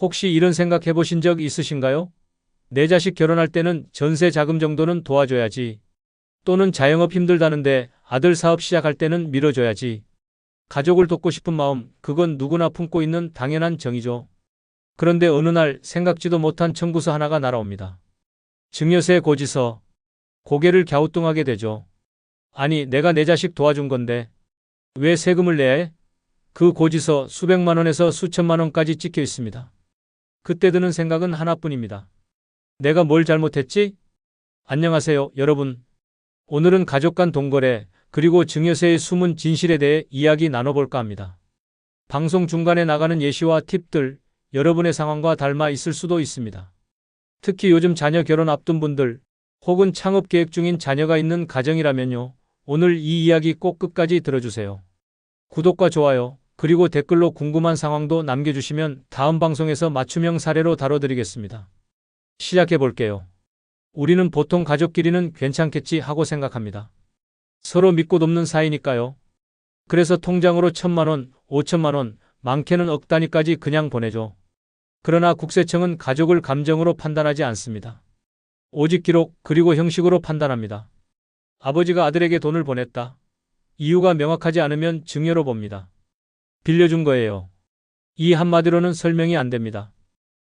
혹시 이런 생각 해보신 적 있으신가요? 내 자식 결혼할 때는 전세 자금 정도는 도와줘야지. 또는 자영업 힘들다는데 아들 사업 시작할 때는 밀어줘야지. 가족을 돕고 싶은 마음, 그건 누구나 품고 있는 당연한 정이죠. 그런데 어느 날 생각지도 못한 청구서 하나가 날아옵니다. 증여세 고지서. 고개를 갸우뚱하게 되죠. 아니, 내가 내 자식 도와준 건데 왜 세금을 내야 해? 그 고지서 수백만 원에서 수천만 원까지 찍혀 있습니다. 그때 드는 생각은 하나뿐입니다. 내가 뭘 잘못했지? 안녕하세요, 여러분. 오늘은 가족 간 동거래, 그리고 증여세의 숨은 진실에 대해 이야기 나눠볼까 합니다. 방송 중간에 나가는 예시와 팁들, 여러분의 상황과 닮아 있을 수도 있습니다. 특히 요즘 자녀 결혼 앞둔 분들, 혹은 창업 계획 중인 자녀가 있는 가정이라면요. 오늘 이 이야기 꼭 끝까지 들어주세요. 구독과 좋아요, 그리고 댓글로 궁금한 상황도 남겨주시면 다음 방송에서 맞춤형 사례로 다뤄드리겠습니다. 시작해 볼게요. 우리는 보통 가족끼리는 괜찮겠지 하고 생각합니다. 서로 믿고 돕는 사이니까요. 그래서 통장으로 천만 원, 오천만 원, 많게는 억 단위까지 그냥 보내죠. 그러나 국세청은 가족을 감정으로 판단하지 않습니다. 오직 기록, 그리고 형식으로 판단합니다. 아버지가 아들에게 돈을 보냈다. 이유가 명확하지 않으면 증여로 봅니다. 빌려준 거예요. 이 한마디로는 설명이 안 됩니다.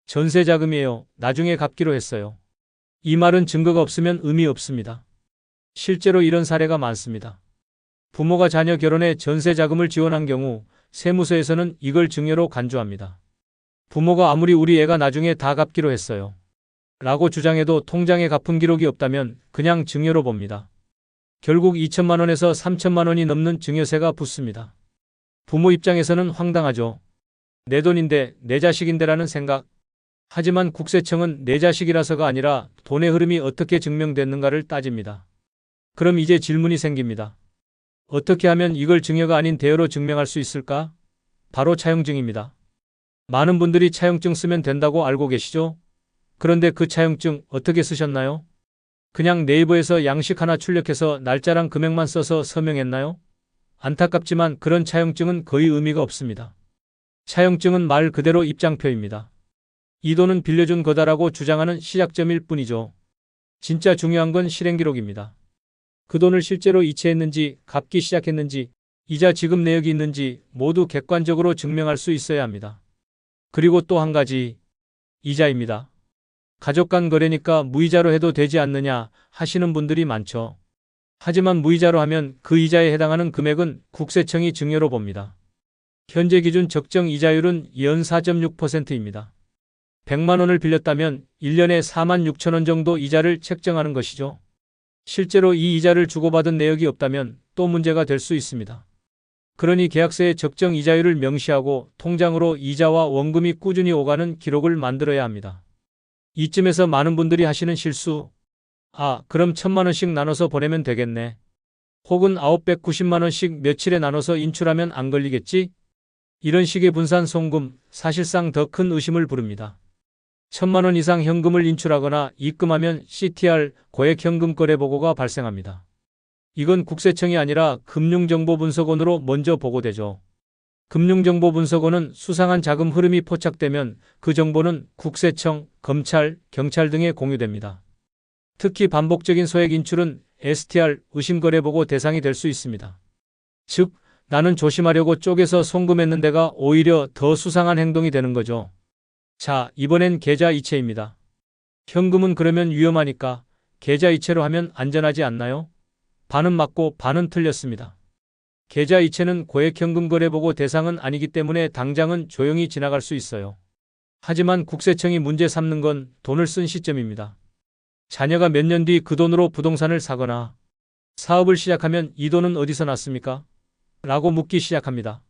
전세 자금이에요. 나중에 갚기로 했어요. 이 말은 증거가 없으면 의미 없습니다. 실제로 이런 사례가 많습니다. 부모가 자녀 결혼에 전세 자금을 지원한 경우 세무서에서는 이걸 증여로 간주합니다. 부모가 아무리 우리 애가 나중에 다 갚기로 했어요. 라고 주장해도 통장에 갚은 기록이 없다면 그냥 증여로 봅니다. 결국 2천만 원에서 3천만 원이 넘는 증여세가 붙습니다. 부모 입장에서는 황당하죠. 내 돈인데 내 자식인데라는 생각. 하지만 국세청은 내 자식이라서가 아니라 돈의 흐름이 어떻게 증명됐는가를 따집니다. 그럼 이제 질문이 생깁니다. 어떻게 하면 이걸 증여가 아닌 대여로 증명할 수 있을까? 바로 차용증입니다. 많은 분들이 차용증 쓰면 된다고 알고 계시죠? 그런데 그 차용증 어떻게 쓰셨나요? 그냥 네이버에서 양식 하나 출력해서 날짜랑 금액만 써서 서명했나요? 안타깝지만 그런 차용증은 거의 의미가 없습니다. 차용증은 말 그대로 입장표입니다. 이 돈은 빌려준 거다라고 주장하는 시작점일 뿐이죠. 진짜 중요한 건 실행 기록입니다. 그 돈을 실제로 이체했는지, 갚기 시작했는지, 이자 지급 내역이 있는지 모두 객관적으로 증명할 수 있어야 합니다. 그리고 또 한 가지, 이자입니다. 가족 간 거래니까 무이자로 해도 되지 않느냐 하시는 분들이 많죠. 하지만 무이자로 하면 그 이자에 해당하는 금액은 국세청이 증여로 봅니다. 현재 기준 적정 이자율은 연 4.6%입니다. 100만 원을 빌렸다면 1년에 4만 6천 원 정도 이자를 책정하는 것이죠. 실제로 이 이자를 주고받은 내역이 없다면 또 문제가 될 수 있습니다. 그러니 계약서에 적정 이자율을 명시하고 통장으로 이자와 원금이 꾸준히 오가는 기록을 만들어야 합니다. 이쯤에서 많은 분들이 하시는 실수. 아, 그럼 천만 원씩 나눠서 보내면 되겠네. 혹은 990만 원씩 며칠에 나눠서 인출하면 안 걸리겠지? 이런 식의 분산 송금, 사실상 더 큰 의심을 부릅니다. 천만 원 이상 현금을 인출하거나 입금하면 CTR 고액 현금 거래 보고가 발생합니다. 이건 국세청이 아니라 금융정보분석원으로 먼저 보고되죠. 금융정보분석원은 수상한 자금 흐름이 포착되면 그 정보는 국세청, 검찰, 경찰 등에 공유됩니다. 특히 반복적인 소액 인출은 STR 의심거래 보고 대상이 될 수 있습니다. 즉, 나는 조심하려고 쪼개서 송금했는 데가 오히려 더 수상한 행동이 되는 거죠. 자, 이번엔 계좌 이체입니다. 현금은 그러면 위험하니까 계좌 이체로 하면 안전하지 않나요? 반은 맞고 반은 틀렸습니다. 계좌 이체는 고액 현금 거래 보고 대상은 아니기 때문에 당장은 조용히 지나갈 수 있어요. 하지만 국세청이 문제 삼는 건 돈을 쓴 시점입니다. 자녀가 몇 년 뒤 그 돈으로 부동산을 사거나 사업을 시작하면 이 돈은 어디서 났습니까? 라고 묻기 시작합니다.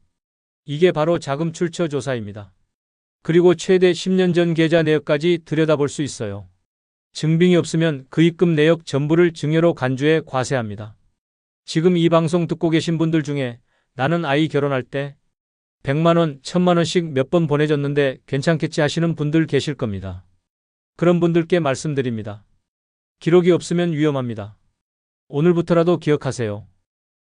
이게 바로 자금 출처 조사입니다. 그리고 최대 10년 전 계좌 내역까지 들여다볼 수 있어요. 증빙이 없으면 그 입금 내역 전부를 증여로 간주해 과세합니다. 지금 이 방송 듣고 계신 분들 중에 나는 아이 결혼할 때 100만 원, 1000만 원씩 몇 번 보내줬는데 괜찮겠지 하시는 분들 계실 겁니다. 그런 분들께 말씀드립니다. 기록이 없으면 위험합니다. 오늘부터라도 기억하세요.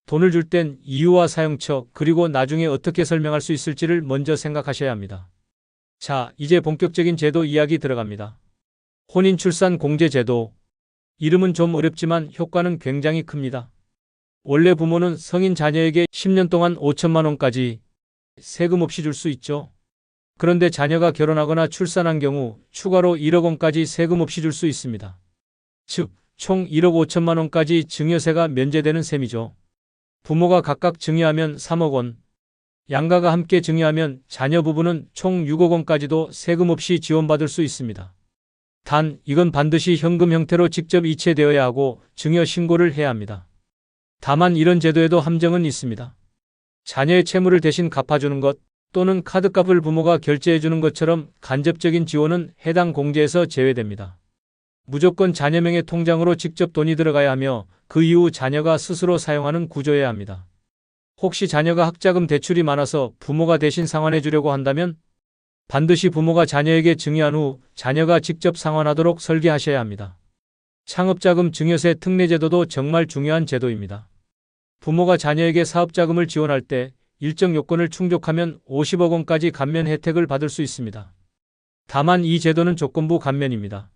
돈을 줄 땐 이유와 사용처 그리고 나중에 어떻게 설명할 수 있을지를 먼저 생각하셔야 합니다. 자, 이제 본격적인 제도 이야기 들어갑니다. 혼인 출산 공제 제도. 이름은 좀 어렵지만 효과는 굉장히 큽니다. 원래 부모는 성인 자녀에게 10년 동안 5천만 원까지 세금 없이 줄 수 있죠. 그런데 자녀가 결혼하거나 출산한 경우 추가로 1억 원까지 세금 없이 줄 수 있습니다. 즉, 총 1억 5천만 원까지 증여세가 면제되는 셈이죠. 부모가 각각 증여하면 3억 원, 양가가 함께 증여하면 자녀 부부는 총 6억 원까지도 세금 없이 지원받을 수 있습니다. 단, 이건 반드시 현금 형태로 직접 이체되어야 하고 증여 신고를 해야 합니다. 다만 이런 제도에도 함정은 있습니다. 자녀의 채무를 대신 갚아주는 것 또는 카드값을 부모가 결제해주는 것처럼 간접적인 지원은 해당 공제에서 제외됩니다. 무조건 자녀명의 통장으로 직접 돈이 들어가야 하며 그 이후 자녀가 스스로 사용하는 구조여야 합니다. 혹시 자녀가 학자금 대출이 많아서 부모가 대신 상환해 주려고 한다면 반드시 부모가 자녀에게 증여한 후 자녀가 직접 상환하도록 설계하셔야 합니다. 창업자금 증여세 특례 제도도 정말 중요한 제도입니다. 부모가 자녀에게 사업자금을 지원할 때 일정 요건을 충족하면 50억 원까지 감면 혜택을 받을 수 있습니다. 다만 이 제도는 조건부 감면입니다.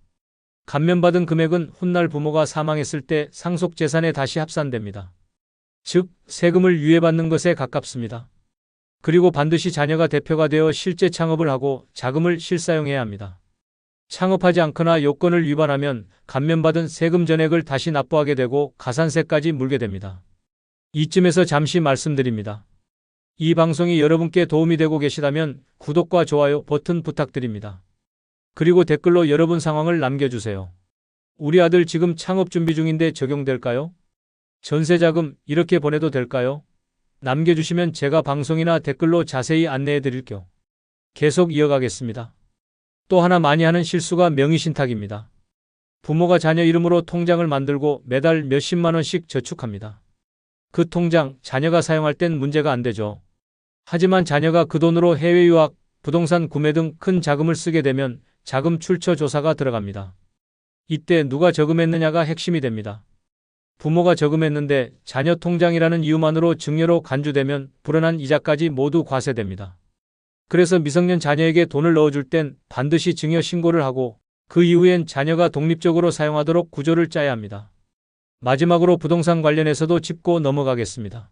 감면받은 금액은 훗날 부모가 사망했을 때 상속 재산에 다시 합산됩니다. 즉, 세금을 유예받는 것에 가깝습니다. 그리고 반드시 자녀가 대표가 되어 실제 창업을 하고 자금을 실사용해야 합니다. 창업하지 않거나 요건을 위반하면 감면받은 세금 전액을 다시 납부하게 되고 가산세까지 물게 됩니다. 이쯤에서 잠시 말씀드립니다. 이 방송이 여러분께 도움이 되고 계시다면 구독과 좋아요 버튼 부탁드립니다. 그리고 댓글로 여러분 상황을 남겨주세요. 우리 아들 지금 창업 준비 중인데 적용될까요? 전세자금 이렇게 보내도 될까요? 남겨주시면 제가 방송이나 댓글로 자세히 안내해 드릴게요. 계속 이어가겠습니다. 또 하나 많이 하는 실수가 명의신탁입니다. 부모가 자녀 이름으로 통장을 만들고 매달 몇십만 원씩 저축합니다. 그 통장 자녀가 사용할 땐 문제가 안 되죠. 하지만 자녀가 그 돈으로 해외 유학, 부동산 구매 등 큰 자금을 쓰게 되면 자금 출처 조사가 들어갑니다. 이때 누가 저금했느냐가 핵심이 됩니다. 부모가 저금했는데 자녀 통장이라는 이유만으로 증여로 간주되면 불어난 이자까지 모두 과세됩니다. 그래서 미성년 자녀에게 돈을 넣어줄 땐 반드시 증여 신고를 하고 그 이후엔 자녀가 독립적으로 사용하도록 구조를 짜야 합니다. 마지막으로 부동산 관련해서도 짚고 넘어가겠습니다.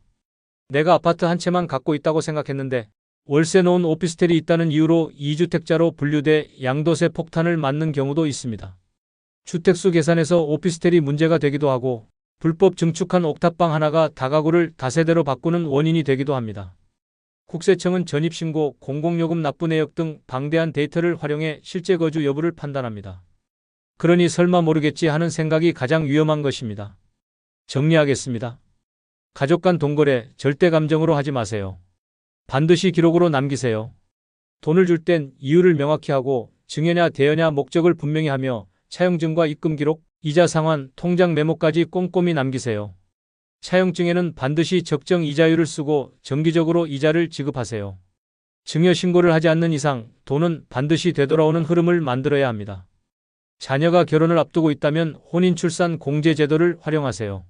내가 아파트 한 채만 갖고 있다고 생각했는데 월세 놓은 오피스텔이 있다는 이유로 2주택자로 분류돼 양도세 폭탄을 맞는 경우도 있습니다. 주택수 계산에서 오피스텔이 문제가 되기도 하고 불법 증축한 옥탑방 하나가 다가구를 다세대로 바꾸는 원인이 되기도 합니다. 국세청은 전입신고, 공공요금 납부 내역 등 방대한 데이터를 활용해 실제 거주 여부를 판단합니다. 그러니 설마 모르겠지 하는 생각이 가장 위험한 것입니다. 정리하겠습니다. 가족 간 동거래 절대 감정으로 하지 마세요. 반드시 기록으로 남기세요. 돈을 줄 땐 이유를 명확히 하고 증여냐 대여냐 목적을 분명히 하며 차용증과 입금 기록, 이자 상환, 통장 메모까지 꼼꼼히 남기세요. 차용증에는 반드시 적정 이자율을 쓰고 정기적으로 이자를 지급하세요. 증여 신고를 하지 않는 이상 돈은 반드시 되돌아오는 흐름을 만들어야 합니다. 자녀가 결혼을 앞두고 있다면 혼인 출산 공제 제도를 활용하세요.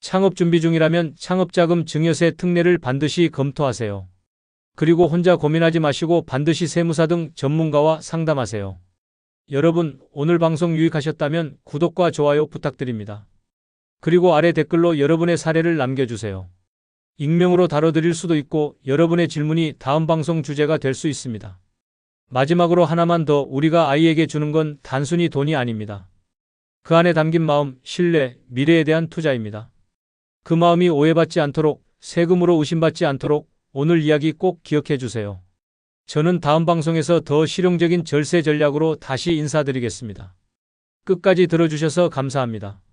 창업 준비 중이라면 창업자금 증여세 특례를 반드시 검토하세요. 그리고 혼자 고민하지 마시고 반드시 세무사 등 전문가와 상담하세요. 여러분, 오늘 방송 유익하셨다면 구독과 좋아요 부탁드립니다. 그리고 아래 댓글로 여러분의 사례를 남겨주세요. 익명으로 다뤄드릴 수도 있고 여러분의 질문이 다음 방송 주제가 될 수 있습니다. 마지막으로 하나만 더 우리가 아이에게 주는 건 단순히 돈이 아닙니다. 그 안에 담긴 마음, 신뢰, 미래에 대한 투자입니다. 그 마음이 오해받지 않도록 세금으로 의심받지 않도록 오늘 이야기 꼭 기억해 주세요. 저는 다음 방송에서 더 실용적인 절세 전략으로 다시 인사드리겠습니다. 끝까지 들어주셔서 감사합니다.